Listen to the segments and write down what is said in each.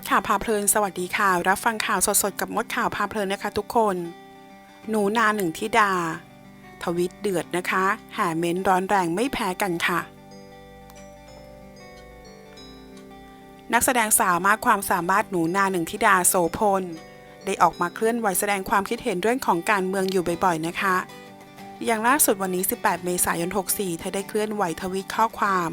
ดข่าวพาเพลินสวัสดีค่ะ รับฟังข่าวสดๆกับมดข่าวพาเพลินนะคะทุกคน หนูนาหนึ่งทิดา ทวิตเดือดนะคะแห่เม้นร้อนแรงไม่แพ้กันค่ะ นักแสดงสาวมากความสามารถหนูนาหนึ่งทิดาโสพล ได้ออกมาเคลื่อนไหวแสดงความคิดเห็นเรื่องของการเมืองอยู่บ่อยๆนะคะ อย่างล่าสุดวันนี้ 18 เมษายน 64 เธอได้เคลื่อนไหวทวิตข้อความ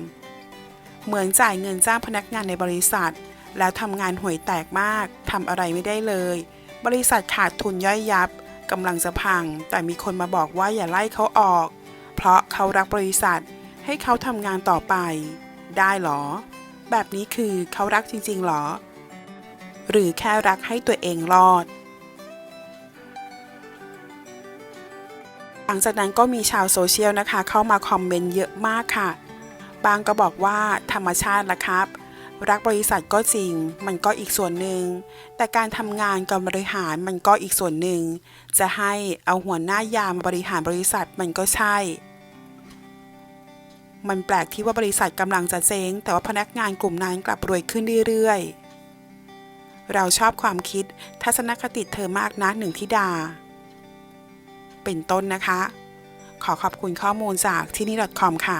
เหมือนจ่ายเงินจ้างพนักงานในบริษัท แล้วทำงานห่วยแตกมากทำอะไรไม่ได้เลย บริษัทขาดทุนย่อยยับกำลังจะพัง แต่มีคนมาบอกว่าอย่าไล่เขาออก เพราะเขารักบริษัท ให้เขาทำงานต่อไป ได้เหรอ แบบนี้คือเขารักจริงๆหรอ หรือแค่รักให้ตัวเองรอดหลังจากนั้นก็มีชาวโซเชียลนะคะ เข้ามาคอมเมนต์เยอะมากค่ะ บางก็บอกว่าธรรมชาติละครับ รักบริษัทก็จริง มันก็อีกส่วนหนึ่ง แต่การทำงานการบริหารมันก็อีกส่วนหนึ่ง จะให้เอาหัวหน้ายามบริหารบริษัทมันก็ใช่ มันแปลกที่ว่าบริษัทกำลังจะเจ๊ง แต่ว่าพนักงานกลุ่มนั้นกลับรวยขึ้นเรื่อยๆ เราชอบความคิดทัศนคติเธอมากนะหนึ่งทิดา เป็นต้นนะคะ ขอขอบคุณข้อมูลจากที่นี่ .com ค่ะ